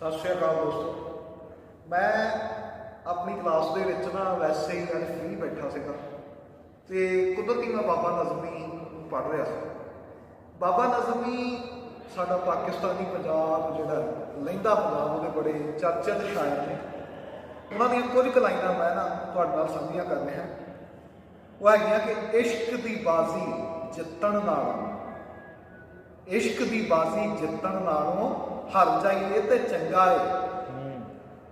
ਸਤਿ ਸ਼੍ਰੀ ਅਕਾਲ ਦੋਸਤੋ। ਮੈਂ ਆਪਣੀ ਕਲਾਸ ਦੇ ਵਿੱਚ ਨਾ ਵੈਸੇ ਹੀ ਅੱਜ ਫ੍ਰੀ ਬੈਠਾ ਸੀਗਾ ਤੇ ਕੁਦਰਤੀ ਮੈਂ ਬਾਬਾ ਨਜ਼ਮੀ ਪੜ੍ਹ ਰਿਹਾ ਸੀ। ਬਾਬਾ ਨਜ਼ਮੀ ਸਾਡਾ ਪਾਕਿਸਤਾਨੀ ਪੰਜਾਬ ਜਿਹੜਾ ਲਹਿੰਦਾ ਪੰਜਾਬ ਉਹਦੇ ਬੜੇ ਚਰਚਿਤ ਸ਼ਾਇਰ ਨੇ। ਉਹਨਾਂ ਦੀਆਂ ਕੁਝ ਕੁ ਲਾਈਨਾਂ ਮੈਂ ਨਾ ਤੁਹਾਡੇ ਨਾਲ ਸਾਂਝੀਆਂ ਕਰ ਰਿਹਾ ਉਹ ਹੈਗੀਆਂ ਕਿ ਇਸ਼ਕ ਦੀ ਬਾਜ਼ੀ ਜਿੱਤਣ ਨਾਲ ਇਸ਼ਕ ਦੀ ਬਾਜ਼ੀ ਜਿੱਤਣ ਨਾਲੋਂ ਹਾਰ ਜਾਈਏ ਤੇ ਚੰਗਾ ਏ।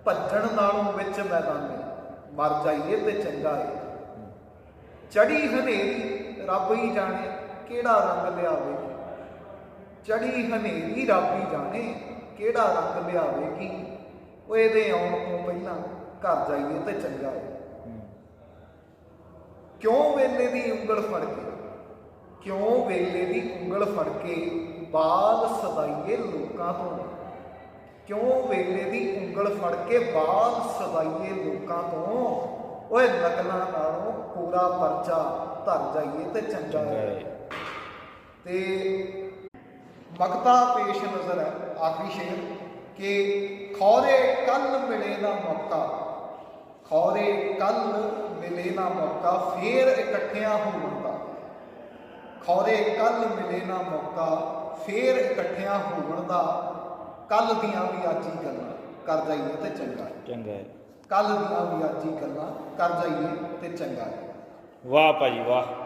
ਭੱਜਣ ਨਾਲੋਂ ਵਿੱਚ ਮੈਦਾਨੇ ਮਰ ਜਾਈਏ ਤੇ ਚੰਗਾ ਏ। ਚੜੀ ਹਨੇਰੀ ਰੱਬ ਹੀ ਜਾਣੇ ਕਿਹੜਾ ਰੰਗ ਲਿਆਵੇ। ਚੜੀ ਹਨੇਰੀ ਰੱਬ ਹੀ ਜਾਣੇ ਕਿਹੜਾ ਰੰਗ ਲਿਆਵੇਗੀ। ਉਹ ਇਹਦੇ ਆਉਣ ਤੋਂ ਪਹਿਲਾਂ ਘਰ ਜਾਈਏ ਤੇ ਚੰਗਾ ਏ। ਕਿਉਂ ਵੇਲੇ ਦੀ ਉਂਗਲ ਫੜ ਕੇ? ਕਿਉਂ ਵੇਲੇ ਦੀ ਉਂਗਲ ਫੜ ਕੇ ਬਾਲ ਸਦਾਈਏ ਲੋਕਾਂ ਤੋਂ? ਕਿਉਂ ਵੇਲੇ ਦੀ ਉਂਗਲ ਫੜ ਕੇ ਬਾਲ ਸਦਾਈਏ ਲੋਕਾਂ ਤੋਂ? ਓਏ ਨਕਲਾਂ ਨਾਲੋਂ ਪੂਰਾ ਪਰਚਾ ਧਰ ਜਾਈਏ ਤੇ ਚੰਗਾ ਹੈ। ਤੇ ਮਕਤਾ ਪੇਸ਼ ਨਜ਼ਰ ਹੈ ਆਖਰੀ ਸ਼ੇਰ ਕਿ ਖੌਰੇ ਕੱਲ ਮਿਲੇ ਨਾ ਮੌਕਾ। ਖੌਰੇ ਕੱਲ ਮਿਲੇ ਨਾ ਮੌਕਾ ਫੇਰ ਇਕੱਠਿਆਂ ਹੋਣ ਦਾ। ਖੌਰੇ ਕੱਲ ਮਿਲੇ ਨਾ ਮੌਕਾ ਫੇਰ ਇਕੱਠਿਆਂ ਹੋਣ ਦਾ ਕੱਲ ਦੀਆਂ ਵੀ ਅੱਜ ਹੀ ਗੱਲਾਂ ਕਰ ਜਾਈਏ ਤੇ ਚੰਗਾ। ਚੰਗਾ ਹੈ। ਕੱਲ ਦੀਆਂ ਵੀ ਅੱਜ ਹੀ ਗੱਲਾਂ ਕਰ ਜਾਈਏ ਤੇ ਚੰਗਾ ਹੈ। ਵਾਹ ਭਾਜੀ ਵਾਹ।